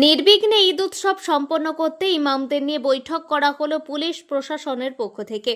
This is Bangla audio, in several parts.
নির্বিঘ্নে ঈদ উৎসব সম্পন্ন করতে ইমামদের নিয়ে বৈঠক করা হলো পুলিশ প্রশাসনের পক্ষ থেকে।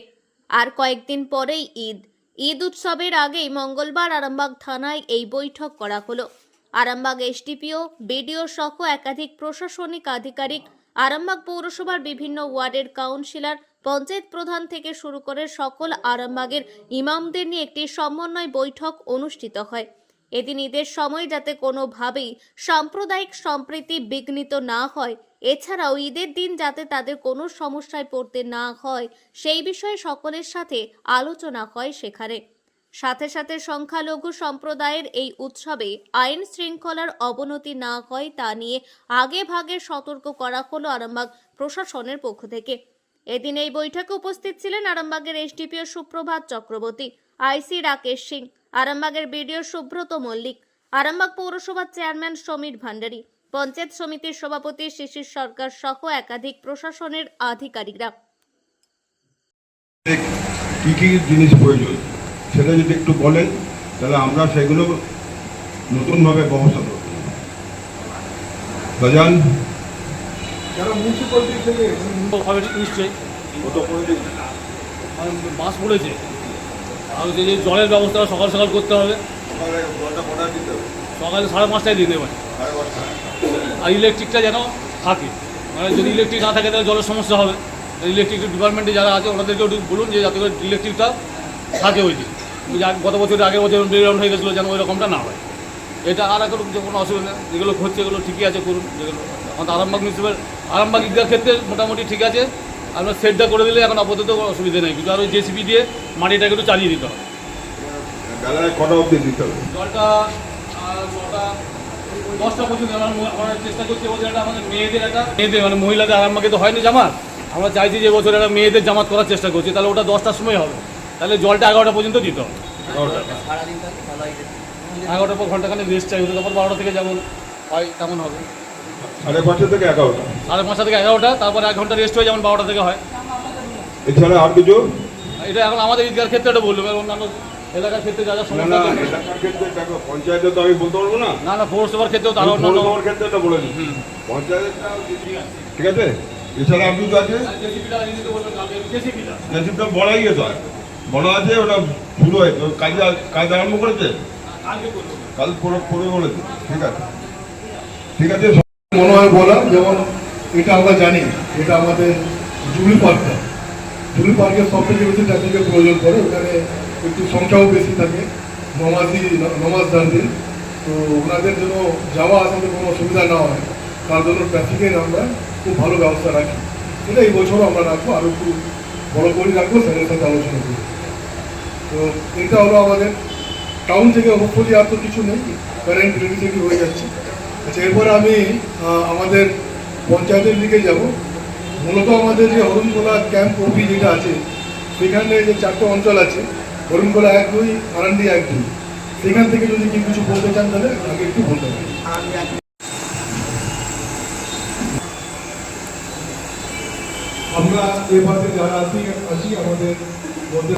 আর কয়েকদিন পরেই ঈদ। ঈদ উৎসবের আগেই মঙ্গলবার আরামবাগ থানায় এই বৈঠক করা হলো। আরামবাগ এসডিপিও, বিডিও সহ একাধিক প্রশাসনিক আধিকারিক, আরামবাগ পৌরসভার বিভিন্ন ওয়ার্ডের কাউন্সিলর, পঞ্চায়েত প্রধান থেকে শুরু করে সকল আরামবাগের ইমামদের নিয়ে একটি সমন্বয় বৈঠক অনুষ্ঠিত হয়। এদিন ঈদের সময় যাতে কোনোভাবেই সাম্প্রদায়িক সম্প্রীতি বিঘ্নিত না হয়, এছাড়াও ঈদের দিন যাতে তাদের কোনো সমস্যায় পড়তে না হয়, সেই বিষয়ে সকলের সাথে আলোচনা হয় সেখানে। সাথে সাথে সংখ্যালঘু সম্প্রদায়ের এই উৎসবে আইন শৃঙ্খলার অবনতি না হয় তা নিয়ে আগে ভাগে সতর্ক করা হলো আরামবাগ প্রশাসনের পক্ষ থেকে। এদিন এই বৈঠকে উপস্থিত ছিলেন আরামবাগের এসডিপিও সুপ্রভাত চক্রবর্তী, আইসি রাকেশ সিং। আরামবাগের বিডিও সুব্রত মল্লিক আরামবাগ পৌরসভার চেয়ারম্যান সমীর ভান্ডারী পঞ্চায়েত সমিতির সভাপতি শিশির সরকার সহ একাধিক প্রশাসনের আধিকারিকরা। কী কী জিনিস প্রয়োজন সেটা যদি একটু বলেন তাহলে আমরা সেগুলো নতুনভাবে ব্যবস্থা করব। বাজান? থেকে নিশ্চয়ই। বাস পড়েছে আর যে জলের ব্যবস্থা সকাল সকাল করতে হবে। সকালে সাড়ে পাঁচটায় দিতে পারে। আর ইলেকট্রিকটা যেন থাকে। মানে যদি ইলেকট্রিক না থাকে তাহলে জলের সমস্যা হবে। ইলেকট্রিক ডিপার্টমেন্টে যারা আছে ওনাদেরকে একটু বলুন যে যাতে করে ইলেকট্রিকটা থাকে ওই দিন। গত বছর আগের বছর ডিরাউন্ড হয়ে গেছিল যেন ওই রকমটা না হয়। এটা আর এখন যে কোনো অসুবিধা নেই। যেগুলো হচ্ছে এগুলো ঠিকই আছে করুন। যেগুলো এখন আরামবাগ মিউনিসিপ্যাল আরামবাগ ঈদগার ক্ষেত্রে মোটামুটি ঠিক আছে। আপনার সেটটা করে দিলে এখন আপাতত অসুবিধা নেই। কিন্তু আর ওই জেসিবি দিয়ে মাটিটাকে একটু চালিয়ে দিতে হবে। কটা অবধি দিতে হবে? জলটা নটা দশটা পর্যন্ত। আমরা চেষ্টা করছি এবছর একটা আমাদের মেয়েদের একটা মেয়েদের মানে মহিলাদের আরামবাগে তো হয়নি জামাত আমরা চাইছি যে এবছর একটা মেয়েদের জামাত করার চেষ্টা করছি। তাহলে ওটা দশটার সময় হবে। তাহলে জলটা এগারোটা পর্যন্ত দিতে হবে। এগারোটার পর ঘন্টাখানে রেস্ট চাই। তারপর বারোটা থেকে যেমন হয় তেমন হবে। সাড়ে পাঁচটা থেকে এগারোটা। সাড়ে পাঁচটা থেকে এগারোটা তারপর এক ঘণ্টা রেস্ট হয়ে যেমন বারোটা থেকে হয়। এছাড়া আর কিছু? এটা এখন আমাদের ঈদগার ক্ষেত্রে এটা বলল অন্যান্য এলাকার ক্ষেত্রে যা যা সমস্যা আছে- এলাকার ক্ষেত্রে দেখো পঞ্চায়েতে তো আমি বলতে পারব না। না না পৌরসভার ক্ষেত্রেও তারা পৌরসভার ক্ষেত্রে এটা বলে দিচ্ছি পঞ্চায়েতটা ঠিক আছে? এছাড়া আর কিছু জেসিপিটা গেছে ওটা শুরু হয়েছে। কাজ কাজ আরম্ভ করেছে? কালকে কাল পুরো পুরো বলেছে। ঠিক আছে। ঠিক আছে হয় বলা, যেমন এটা আমরা জানি, এটা আমাদের জুবলি পার্কটা। জুবলি পার্কে সব থেকে বেশি ট্রাফিকের প্রয়োজন পড়ে, ওখানে একটু সংখ্যাও বেশি থাকে, নমাজি, নমাজদারদের। তো ওনাদের জন্য যাওয়া আসাতে কোনো অসুবিধা না হয়, তার জন্য ট্রাফিকের আমরা খুব ভালো ব্যবস্থা রাখি। এটা এই বছরও আমরা রাখব, আরও একটু বড় করে রাখব, স্যারের সাথে আলোচনা করব। তো এটা হলো আমাদের। টাউন থেকে হোপফুলি আর তো কিছু নেই কারেন্ট থেকে হয়ে যাচ্ছে। আচ্ছা এরপরে আমি আমাদের পঞ্চায়েতের দিকে যাব। মূলত আমাদের যে হরণগোলা ক্যাম্প ওপি যেটা আছে, সেখানে যে চারটে অঞ্চল আছে হরণগোলা এক দুই আরান্দি এক দুই। সেখান থেকে যদি কেউ কিছু বলতে চান তাহলে আগে একটু বলতে পারেন। আমরা এবারে যারা আছি আছি আমাদের মধ্যে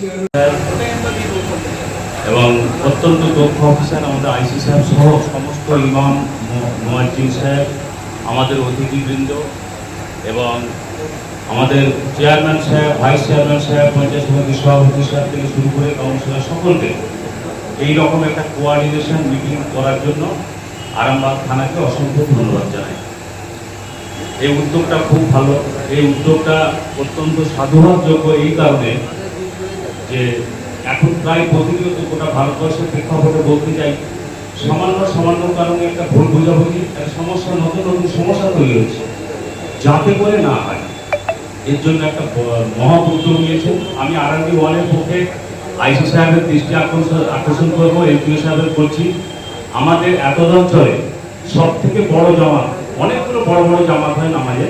চেয়ারম্যান এবং অত্যন্ত দক্ষ অফিসার আমাদের আইসি সাহেব সহ সমস্ত ইমাম মোয়াজ্জিন সাহেব, আমাদের অতিথিবৃন্দ এবং আমাদের চেয়ারম্যান সাহেব ভাইস চেয়ারম্যান সাহেব, পঞ্চায়েত সমিতির সভাপতি সাহেব থেকে শুরু করে কাউন্সিলর সকলকে এই রকম একটা কোয়ার্ডিনেশন মিটিং করার জন্য আরামবাগ থানাকে অসংখ্য ধন্যবাদ জানাই। এই উদ্যোগটা খুব ভালো। এই উদ্যোগটা অত্যন্ত সাধুবাদযোগ্য এই কারণে যে এখন প্রায় প্রতিনিয়ত গোটা ভারতবর্ষের প্রেক্ষাপটে বলতে চাই সামান্য সামান্য কারণে একটা ভুল বোঝাবুঝি, একটা সমস্যা, নতুন নতুন সমস্যা তৈরি হচ্ছে যাতে করে না হয়, এর জন্য একটা মহা উদ্যোগ নিয়েছেন আমি আর আরান্ডি ওয়ানের পক্ষে আইসি সাহেবের দৃষ্টি আকর্ষণ আকর্ষণ করব এমপিও সাহেবের করছি। আমাদের এত অঞ্চলে সব থেকে বড় জামাত, অনেকগুলো বড় বড় জামাত হয় নামাজে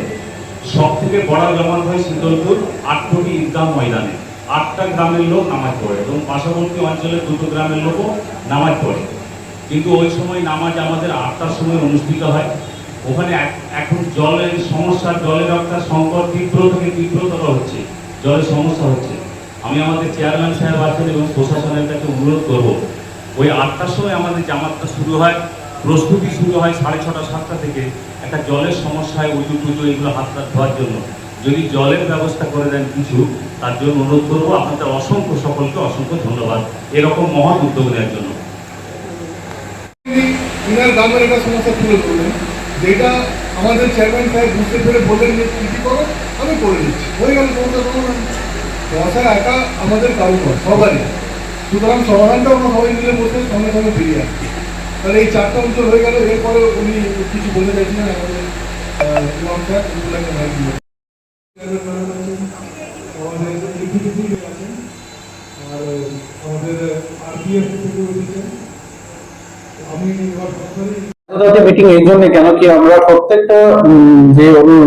সব থেকে বড় জামাত হয় শীতলপুর, আট কোটি ঈদগাহ ময়দানে। আটটা গ্রামের লোক নামাজ পড়ে এবং পার্শ্ববর্তী অঞ্চলের দুটো গ্রামের লোকও নামাজ পড়ে। কিন্তু ওই সময় নামাজ আমাদের আটটার সময় অনুষ্ঠিত হয়। ওখানে এখন জলের সমস্যা, জলের একটা সংকট তীব্র থেকে তীব্রতর হচ্ছে। জলের সমস্যা হচ্ছে। আমি আমাদের চেয়ারম্যান সাহেব আছেন এবং প্রশাসনের কাছে অনুরোধ করব, ওই আটটার সময় আমাদের জামাতটা শুরু হয়, প্রস্তুতি শুরু হয় সাড়ে ছটা, সাতটা থেকে। একটা জলের সমস্যায় উজু টুজু এগুলো হাত ধোয়ার জন্য। যদি জলের ব্যবস্থা করে দেন কিছু, তার জন্য অনুরোধ করব, আপনাদের অসংখ্য সকলকে অসংখ্য ধন্যবাদ। এরকম মহৎ উদ্যোগ নেওয়ার জন্য। একটা সমস্যা তুলে ধরলেন, যেটা আমাদের চেয়ারম্যান সাহেব বুঝতে পেরে বললেন যে, কী কী করো? আমি করে দিচ্ছি। হয়ে গেল সমস্যা সমাধান। সমস্যা একা আমাদের কারণ সবারই। সুতরাং সমাধানটা আমরা সবাই মিলে বসে সঙ্গে সঙ্গে ফিরিয়ে আসছি তাহলে এই চারটা অঞ্চল হয়ে গেল, এরপরে উনি কিছু বলতে চাইছিলেন আমাদের যে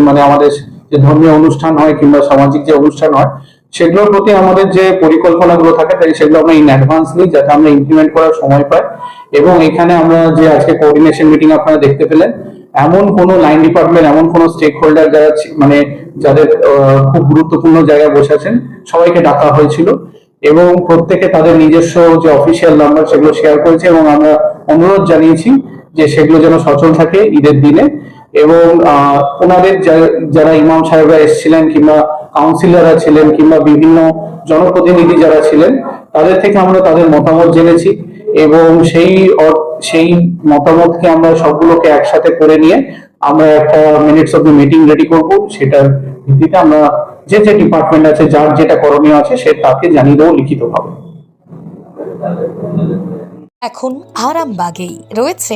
মানে আমাদের যে ধর্মীয় অনুষ্ঠান হয় কিংবা সামাজিক যে অনুষ্ঠান হয়, সেগুলোর প্রতি আমাদের যে পরিকল্পনাগুলো থাকে, তাই সেগুলো আমরা ইন অ্যাডভান্স নিই যাতে আমরা ইমপ্লিমেন্ট করার সময় পাই। এবং এখানে আমরা যে আজকে কোঅর্ডিনেশন মিটিং আপনারা দেখতে পেলেন এমন কোনো লাইন ডিপার্টমেন্ট এমন কোনো স্টেক হোল্ডার যারা মানে যাদের খুব গুরুত্বপূর্ণ জায়গায় বসে আছেন, সবাইকে ডাকা হয়েছিল এবং প্রত্যেকে তাদের নিজস্ব যে অফিসিয়াল নাম্বার সেগুলো শেয়ার করেছে এবং আমরা অনুরোধ জানিয়েছি যে সেগুলো যেন সচল থাকে ঈদের দিনে এবং ওনাদের যারা ইমাম সাহেবরা এসেছিলেন কিংবা কাউন্সিলররা ছিলেন কিংবা বিভিন্ন জনপ্রতিনিধি যারা ছিলেন, তাদের থেকে আমরা তাদের মতামত জেনেছি এবং সেই সেই মতামতকে আমরা সবগুলোকে একসাথে করে নিয়ে আমরা একটা minutes of the meeting ready করব। সেটার ভিত্তিতে আমরা যে যে ডিপার্টমেন্ট আছে, যার যেটা করণীয় আছে, সে তাকে জানিয়ে দেবো লিখিতভাবে। এখন আরামবাগেই রয়েছে